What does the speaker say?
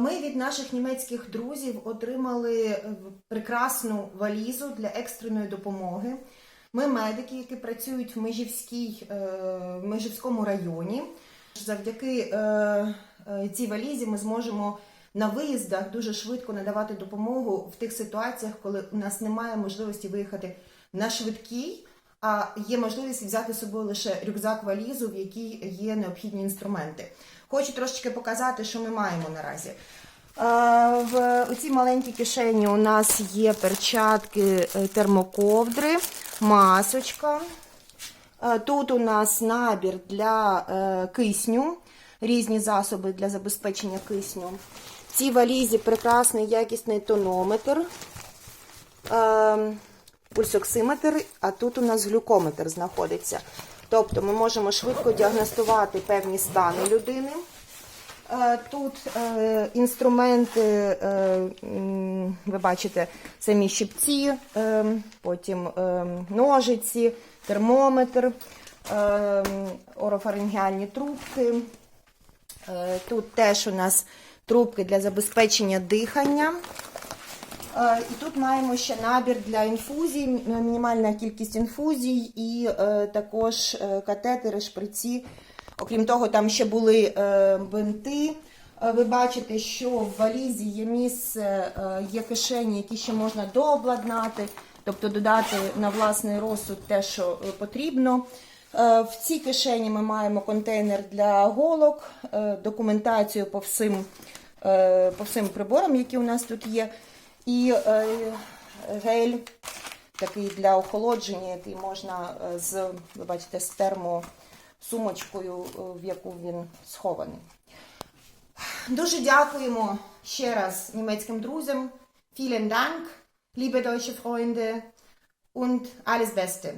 Ми від наших німецьких друзів отримали е, прекрасну валізу для екстреної допомоги. Ми медики, які працюють в Межівській, е, в Межівському районі. Завдяки е, цій валізі ми зможемо на виїздах дуже швидко надавати допомогу в тих ситуаціях, коли у нас немає можливості виїхати на швидкій, а є можливість взяти з собою лише рюкзак-валізу, в якій є необхідні інструменти. Хочу трошечки показати, що ми маємо наразі. В цій маленькій кишені у нас є перчатки, е, термоковдри, масочка. Тут у нас набір для е, кисню, різні засоби для забезпечення кисню. В цій валізі прекрасний якісний тонометр, е, пульсоксиметр, а тут у нас глюкометр знаходиться. Тобто ми можемо швидко діагностувати певні стани людини. Е, Тут е, інструменти, е, ви бачите, самі щипці, потім ножиці, термометр, орофарингіальні трубки. Тут теж у нас трубки для забезпечення дихання. Е, І тут маємо ще набір для інфузій, мінімальна кількість інфузій і е, також е, катетери, шприці. Окрім того, там ще були бинти. Ви бачите, що в валізі є місце, є кишені, які ще можна дообладнати, тобто додати на власний розсуд те, що потрібно. В цій кишені ми маємо контейнер для голок, документацію по всім, по всім приборам, які у нас тут є. І е, гель такий для охолодження, який можна е, з, ви бачите, з термосумочкою, е, в яку він схований. Дуже дякуємо ще раз німецьким друзям. Vielen Dank, liebe deutsche Freunde, und alles Beste.